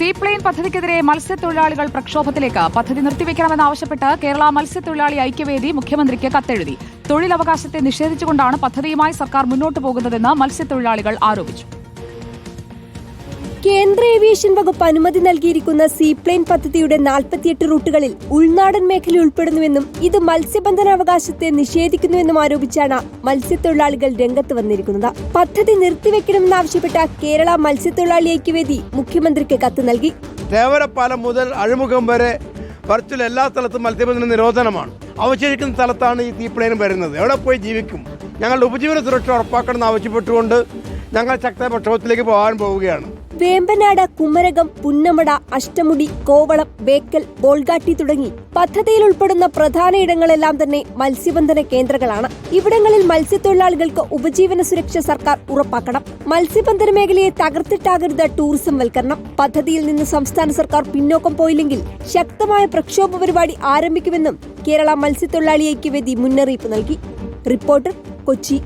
Seaplane പദ്ധതിക്കെതിരെ മത്സ്യത്തൊഴിലാളികൾ പ്രക്ഷോഭത്തിലേക്ക് പദ്ധതി നിർത്തിവെക്കണമെന്നാവശ്യപ്പെട്ട് കേരള മത്സ്യത്തൊഴിലാളി ഐക്യവേദി മുഖ്യമന്ത്രിക്ക് കത്തെഴുതി. തൊഴിലവകാശത്തെ നിഷേധിച്ചുകൊണ്ടാണ് പദ്ധതിയുമായി സർക്കാർ മുന്നോട്ടു പോകുന്നതെന്ന് മത്സ്യത്തൊഴിലാളികൾ ആരോപിച്ചു. കേന്ദ്ര ഏവിയേഷൻ വകുപ്പ് അനുമതി നൽകിയിരിക്കുന്ന സീപ്ലെയിൻ പദ്ധതിയുടെ നാൽപ്പത്തിയെട്ട് റൂട്ടുകളിൽ ഉൾനാടൻ മേഖല ഉൾപ്പെടുന്നുവെന്നും ഇത് മത്സ്യബന്ധനാവകാശത്തെ നിഷേധിക്കുന്നുവെന്നും ആരോപിച്ചാണ് മത്സ്യത്തൊഴിലാളികൾ രംഗത്ത് വന്നിരിക്കുന്നത്. പദ്ധതി നിർത്തിവെക്കണമെന്നാവശ്യപ്പെട്ട കേരള മത്സ്യത്തൊഴിലാളി ഐക്യവേദി മുഖ്യമന്ത്രിക്ക് കത്ത് നൽകി. തേവരപ്പാലം മുതൽ അഴിമുഖം വരെ വെർച്വൽ എല്ലാ സ്ഥലത്തും മത്സ്യബന്ധന നിരോധനമാണ്. അവശേഷിക്കുന്ന സ്ഥലത്താണ് ഈ തീപ്ലെയിൻ വരുന്നത്. എവിടെ പോയി ജീവിക്കും? ഞങ്ങളുടെ ഉപജീവന സുരക്ഷ ഉറപ്പാക്കണമെന്ന് ആവശ്യപ്പെട്ടുകൊണ്ട് ഞങ്ങൾ ശക്തമായ പ്രക്ഷോഭത്തിലേക്ക് പോകാൻ പോവുകയാണ്. വേമ്പനാട് കുമരകം പുന്നമട അഷ്ടമുടി കോവളം ബേക്കൽ ബോൾഗാട്ടി തുടങ്ങി പദ്ധതിയിൽ ഉൾപ്പെടുന്ന പ്രധാന ഇടങ്ങളെല്ലാം തന്നെ മത്സ്യബന്ധന കേന്ദ്രങ്ങളാണ്. ഇവിടങ്ങളിൽ മത്സ്യത്തൊഴിലാളികൾക്ക് ഉപജീവന സുരക്ഷ സർക്കാർ ഉറപ്പാക്കണം. മത്സ്യബന്ധന മേഖലയെ തകർത്തിട്ടാകരുത് ടൂറിസം വൽക്കരണം. പദ്ധതിയിൽ നിന്ന് സംസ്ഥാന സർക്കാർ പിന്നോക്കം പോയില്ലെങ്കിൽ ശക്തമായ പ്രക്ഷോഭ പരിപാടി ആരംഭിക്കുമെന്നും കേരള മത്സ്യത്തൊഴിലാളി ഐക്യവേദി മുന്നറിയിപ്പ് നൽകി. റിപ്പോർട്ടർ കൊച്ചി